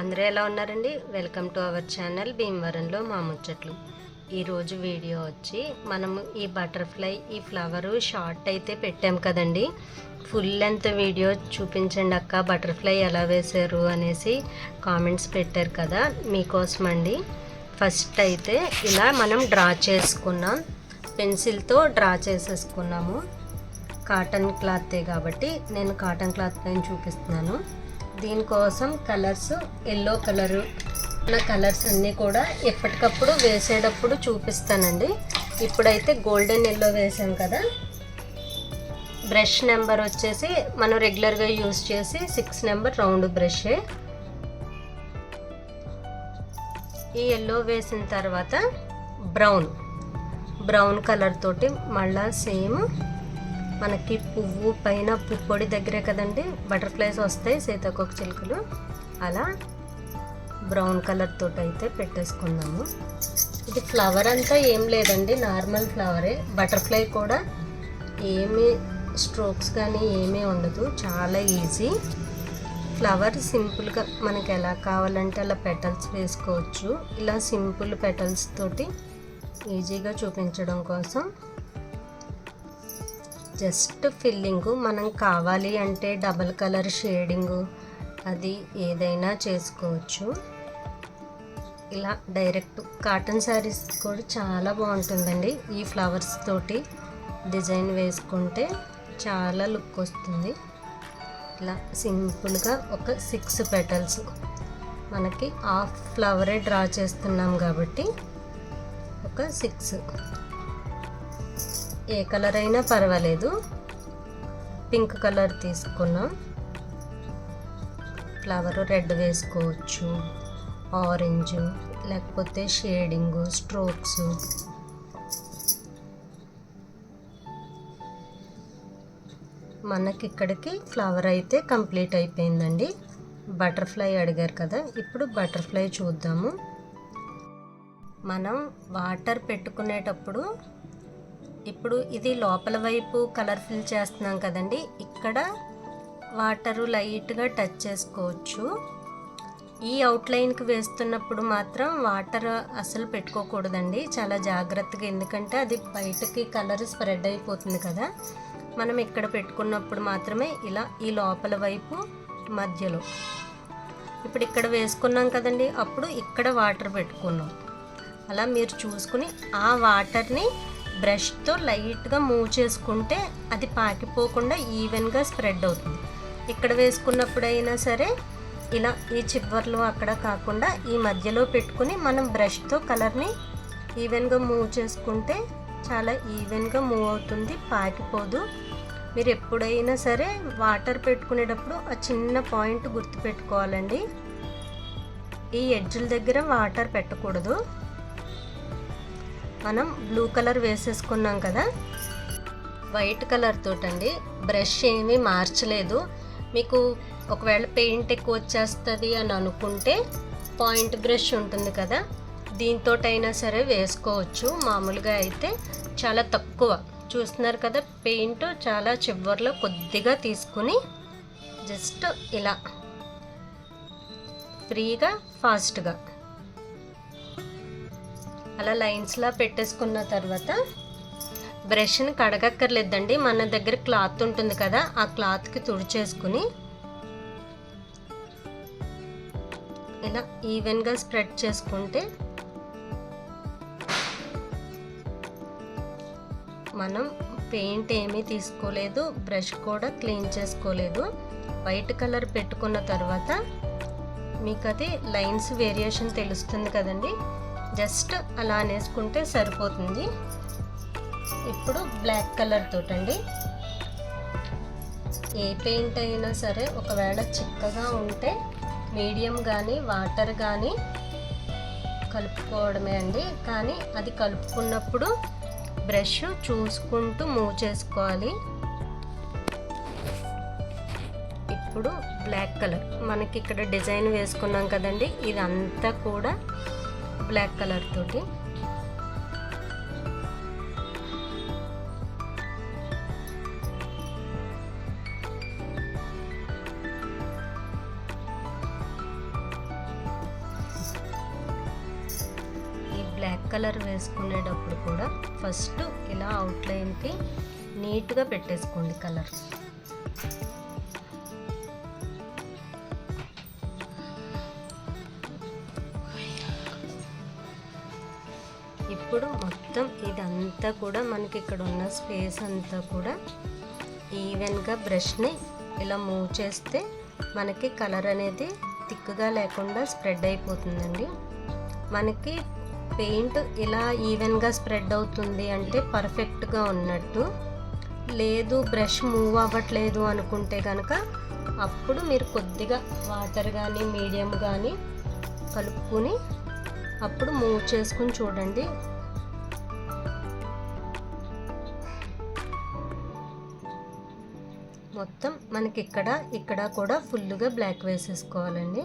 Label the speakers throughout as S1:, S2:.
S1: అందరూ ఎలా ఉన్నారండి? వెల్కమ్ టు అవర్ ఛానల్ భీమవరంలో మా ముచ్చట్లు. ఈరోజు వీడియో వచ్చి మనము ఈ బటర్ఫ్లై ఈ ఫ్లవరు షార్ట్ అయితే పెట్టాం కదండి. ఫుల్ లెంత్ వీడియో చూపించండి అక్క బటర్ఫ్లై ఎలా వేశారు అనేసి కామెంట్స్ పెట్టారు కదా మీకోసం అండి ఫస్ట్ అయితే ఇలా మనం డ్రా చేసుకున్నాం. పెన్సిల్తో డ్రా చేసేసుకున్నాము. కాటన్ క్లాతే కాబట్టి నేను కాటన్ క్లాత్ పైన చూపిస్తున్నాను. దీనికోసం కలర్స్ ఎల్లో కలరు ఉన్న కలర్స్ అన్నీ కూడా ఎప్పటికప్పుడు వేసేటప్పుడు చూపిస్తానండి. ఇప్పుడైతే గోల్డెన్ ఎల్లో వేసాం కదా. బ్రష్ నెంబర్ వచ్చేసి మనం రెగ్యులర్గా యూజ్ చేసి సిక్స్ నెంబర్ రౌండ్ బ్రషే. ఈ ఎల్లో వేసిన తర్వాత బ్రౌన్ బ్రౌన్ కలర్ తోటి మళ్ళా సేమ్ మనకి పువ్వు పైన పుప్పొడి దగ్గరే కదండి బటర్ఫ్లైస్ వస్తాయి సీతాకోక చిలుకలు. అలా బ్రౌన్ కలర్ తోటి అయితే పెట్టేసుకున్నాము. ఇది ఫ్లవర్ అంతా ఏం లేదండి నార్మల్ ఫ్లవరే. బటర్ఫ్లై కూడా ఏమీ స్ట్రోక్స్ కానీ ఏమీ ఉండదు చాలా ఈజీ. ఫ్లవర్ సింపుల్గా మనకి ఎలా కావాలంటే అలా పెటల్స్ వేసుకోవచ్చు. ఇలా సింపుల్ పెటల్స్ తోటి ఈజీగా చూపించడం కోసం జస్ట్ ఫిల్లింగు. మనం కావాలి అంటే డబల్ కలర్ షేడింగు. అది ఏదైనా చేసుకోవచ్చు. ఇలా డైరెక్ట్ కాటన్ శారీస్ కూడా చాలా బాగుంటుందండి. ఈ ఫ్లవర్స్ తోటి డిజైన్ వేసుకుంటే చాలా లుక్ వస్తుంది. ఇలా సింపుల్గా ఒక సిక్స్ పెటల్స్. మనకి హాఫ్ ఫ్లవరే డ్రా చేస్తున్నాం కాబట్టి ఒక సిక్స్. ఏ కలర్ అయినా పర్వాలేదు. పింక్ కలర్ తీసుకున్నాం. ఫ్లవర్ రెడ్ వేసుకోవచ్చు. ఆరెంజ్ లేకపోతే షేడింగ్ స్ట్రోక్స్. మనకి ఇక్కడికి ఫ్లవర్ అయితే కంప్లీట్ అయిపోయిందండి. బటర్ఫ్లై అడిగారు కదా ఇప్పుడు బటర్ఫ్లై చూద్దాము. మనం వాటర్ పెట్టుకునేటప్పుడు ఇప్పుడు ఇది లోపల వైపు కలర్ఫుల్ చేస్తున్నాం కదండి. ఇక్కడ వాటరు లైట్గా టచ్ చేసుకోవచ్చు. ఈ అవుట్లైన్కి వేస్తున్నప్పుడు మాత్రం వాటర్ అసలు పెట్టుకోకూడదండి. చాలా జాగ్రత్తగా ఎందుకంటే అది బయటకి కలర్ స్ప్రెడ్ అయిపోతుంది కదా. మనం ఇక్కడ పెట్టుకున్నప్పుడు మాత్రమే ఇలా ఈ లోపల వైపు మధ్యలో. ఇప్పుడు ఇక్కడ వేసుకున్నాం కదండి. అప్పుడు ఇక్కడ వాటర్ పెట్టుకున్నాం. అలా మీరు చూసుకుని ఆ వాటర్ని బ్రష్తో లైట్గా మూవ్ చేసుకుంటే అది పాకిపోకుండా ఈవెన్గా స్ప్రెడ్ అవుతుంది. ఇక్కడ వేసుకున్నప్పుడైనా సరే ఇలా ఈ చివర్లు అక్కడ కాకుండా ఈ మధ్యలో పెట్టుకుని మనం బ్రష్తో కలర్ని ఈవెన్గా మూవ్ చేసుకుంటే చాలా ఈవెన్గా మూవ్ అవుతుంది పాకిపోదు. మీరు ఎప్పుడైనా సరే వాటర్ పెట్టుకునేటప్పుడు ఆ చిన్న పాయింట్ గుర్తుపెట్టుకోవాలండి. ఈ ఎడ్జుల దగ్గర వాటర్ పెట్టకూడదు. మనం బ్లూ కలర్ వేసేసుకున్నాం కదా. White colour తోటండి. బ్రష్ ఏమీ మార్చలేదు. మీకు ఒకవేళ పెయింట్ ఎక్కువ వచ్చేస్తుంది అని అనుకుంటే పాయింట్ బ్రష్ ఉంటుంది కదా. దీంతో అయినా సరే వేసుకోవచ్చు. మామూలుగా అయితే చాలా తక్కువ. చూస్తున్నారు కదా పెయింట్ చాలా చివర్లో కొద్దిగా తీసుకుని జస్ట్ ఇలా. ఫ్రీగా ఫాస్ట్గా అలా లైన్స్లా పెట్టేసుకున్న తర్వాత బ్రష్ని కడగక్కర్లేదండి. మన దగ్గర క్లాత్ ఉంటుంది కదా ఆ క్లాత్కి తుడిచేసుకుని ఇలా ఈవెన్గా స్ప్రెడ్ చేసుకుంటే మనం పెయింట్ ఏమీ తీసుకోలేదు బ్రష్ కూడా క్లీన్ చేసుకోలేదు. వైట్ కలర్ పెట్టుకున్న తర్వాత మీకు అది లైన్స్ వేరియేషన్ తెలుస్తుంది కదండి. జస్ట్ అలా అనేసుకుంటే సరిపోతుంది. ఇప్పుడు బ్లాక్ కలర్ తోటండి. ఏ పెయింట్ అయినా సరే ఒకవేళ చిక్కగా ఉంటే మీడియం కానీ వాటర్ కానీ కలుపుకోవడమే అండి. కానీ అది కలుపుకున్నప్పుడు బ్రష్ చూసుకుంటూ మూవ్ చేసుకోవాలి. ఇప్పుడు బ్లాక్ కలర్. మనకి ఇక్కడ డిజైన్ వేసుకున్నాం కదండి. ఇదంతా కూడా బ్లాక్ కలర్ తోటి. బ్లాక్ కలర్ వేసుకునేటప్పుడు కూడా ఫస్ట్ ఇలా అవుట్లైన్కి నీట్గా పెట్టేసుకోండి కలర్. ఇప్పుడు మొత్తం ఇదంతా కూడా మనకి ఇక్కడ ఉన్న స్పేస్ అంతా కూడా ఈవెన్గా బ్రష్ని ఇలా మూవ్ చేస్తే మనకి కలర్ అనేది థిక్గా లేకుండా స్ప్రెడ్ అయిపోతుందండి. మనకి పెయింట్ ఇలా ఈవెన్గా స్ప్రెడ్ అవుతుంది అంటే పర్ఫెక్ట్గా ఉన్నట్టు. లేదు బ్రష్ మూవ్ అవ్వట్లేదు అనుకుంటే కనుక అప్పుడు మీరు కొద్దిగా వాటర్ కానీ మీడియం కానీ కలుపుకొని అప్పుడు మూవ్ చేసుకుని చూడండి. మొత్తం మనకి ఇక్కడ ఇక్కడ కూడా ఫుల్గా బ్లాక్ వేసేసుకోవాలండి.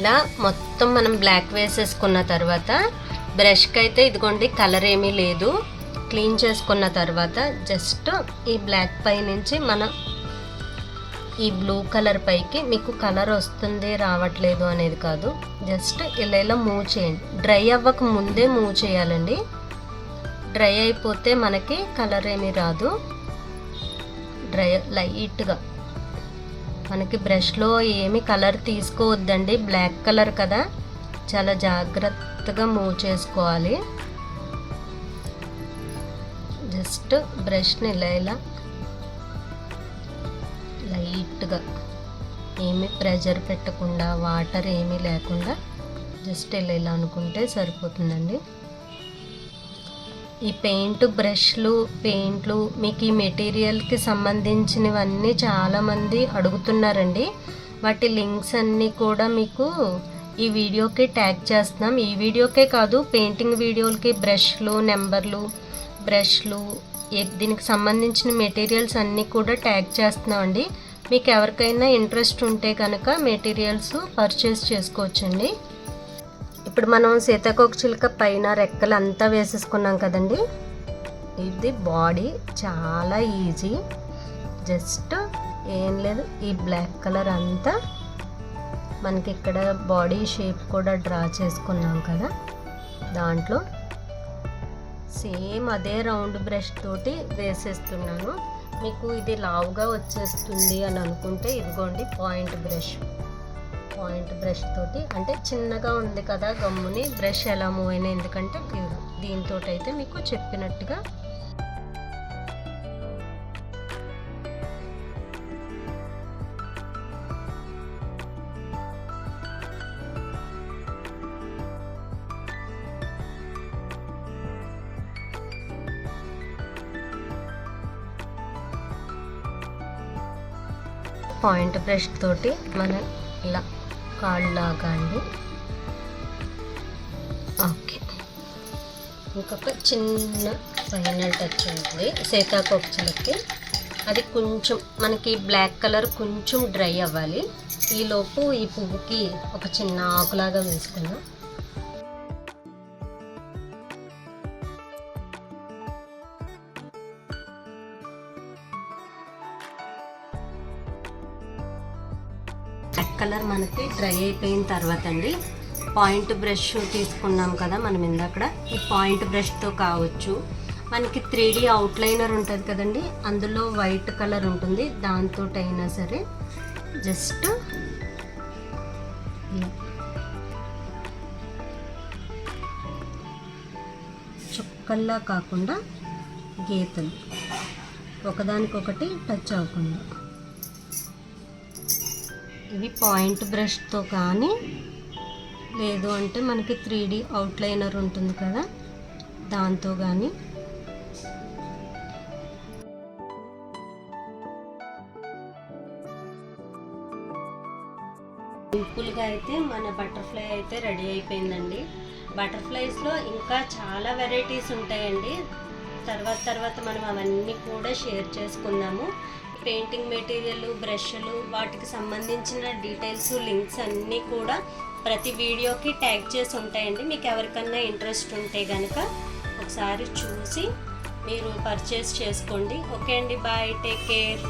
S1: ఇలా మొత్తం మనం బ్లాక్ వేసేసుకున్న తర్వాత బ్రష్కి అయితే ఇదిగోండి కలర్ ఏమీ లేదు. క్లీన్ చేసుకున్న తర్వాత జస్ట్ ఈ బ్లాక్ పై నుంచి మనం ఈ బ్లూ కలర్ పైకి మీకు కలర్ వస్తుంది రావట్లేదు అనేది కాదు. జస్ట్ ఇలా ఇలా మూవ్ చేయండి. డ్రై అవ్వక ముందే మూవ్ చేయాలండి. డ్రై అయిపోతే మనకి కలర్ ఏమీ రాదు. డ్రై లైట్గా మనకి బ్రష్లో ఏమి కలర్ తీసుకోవద్దండి. బ్లాక్ కలర్ కదా. చాలా జాగ్రత్తగా మూవ్ చేసుకోవాలి. జస్ట్ బ్రష్ని ఇలా ఇలా లైట్గా ఏమి ప్రెజర్ పెట్టకుండా వాటర్ ఏమీ లేకుండా జస్ట్ ఇలా ఇలా అనుకుంటే సరిపోతుందండి. ఈ పెయింట్ బ్రష్లు పెయింట్లు మీకు ఈ మెటీరియల్కి సంబంధించినవన్నీ చాలామంది అడుగుతున్నారండి. వాటి లింక్స్ అన్నీ కూడా మీకు ఈ వీడియోకి ట్యాగ్ చేస్తున్నాం. ఈ వీడియోకే కాదు పెయింటింగ్ వీడియోలకి బ్రష్లు నెంబర్లు బ్రష్లు దీనికి సంబంధించిన మెటీరియల్స్ అన్నీ కూడా ట్యాగ్ చేస్తున్నామండి. మీకు ఎవరికైనా ఇంట్రెస్ట్ ఉంటే కనుక మెటీరియల్స్ పర్చేస్ చేసుకోవచ్చండి. ఇప్పుడు మనం సీతాకోక చిలుక పైన రెక్కలు అంతా వేసేసుకున్నాం కదండి. ఇది బాడీ చాలా ఈజీ. జస్ట్ ఏం లేదు ఈ బ్లాక్ కలర్ అంతా మనకి ఇక్కడ బాడీ షేప్ కూడా డ్రా చేసుకున్నాం కదా. దాంట్లో సేమ్ అదే రౌండ్ బ్రష్ తోటి వేసేస్తున్నాను. మీకు ఇది లావుగా వచ్చేస్తుంది అని అనుకుంటే ఇదిగోండి పాయింట్ బ్రష్. పాయింట్ బ్రష్ తోటి అంటే చిన్నగా ఉంది కదా గమ్ముని బ్రష్ ఎలా మూవ్ అయినా ఎందుకంటే దీంతో అయితే మీకు చెప్పినట్టుగా పాయింట్ బ్రష్ తోటి మనం ఇలా కాళ్ళలాగా అండి ఓకే. ఇంకొక చిన్న ఫైనల్ టచ్ ఉంటుంది సీతాకోకచిలకి. అది కొంచెం మనకి బ్లాక్ కలర్ కొంచెం డ్రై అవ్వాలి. ఈలోపు ఈ పువ్వుకి ఒక చిన్న ఆకులాగా వేసుకుందాం. బ్లాక్ కలర్ మనకి డ్రై అయిపోయిన తర్వాత అండి. పాయింట్ బ్రష్ తీసుకున్నాం కదా మనం ఇందాక ఈ పాయింట్ బ్రష్తో కావచ్చు. మనకి త్రీ డీ అవుట్లైనర్ ఉంటుంది కదండి. అందులో వైట్ కలర్ ఉంటుంది. దాంతో అయినా సరే జస్ట్ చుక్కల్లా కాకుండా గీతలు. ఒకదానికొకటి టచ్ అవ్వకుండా. ఇవి పాయింట్ బ్రష్తో కానీ లేదు అంటే మనకి త్రీ డి అవుట్లైనర్ ఉంటుంది కదా దాంతో కానీ. సింపుల్గా అయితే మన బటర్ఫ్లై అయితే రెడీ అయిపోయిందండి. బటర్ఫ్లైస్లో ఇంకా చాలా వెరైటీస్ ఉంటాయండి. తర్వాత తర్వాత మనం అవన్నీ కూడా షేర్ చేసుకున్నాము పెయింటింగ్ మెటీరియల్ బ్రష్లు వాటికి సంబంధించిన డీటెయిల్స్ లింక్స్ అన్నీ కూడా ప్రతి వీడియోకి ట్యాగ్ చేసి ఉంటాయండి. మీకు ఎవరికన్నా ఇంట్రెస్ట్ ఉంటే కనుక ఒకసారి చూసి మీరు పర్చేస్ చేసుకోండి. ఓకే అండి బాయ్ టేక్ కేర్.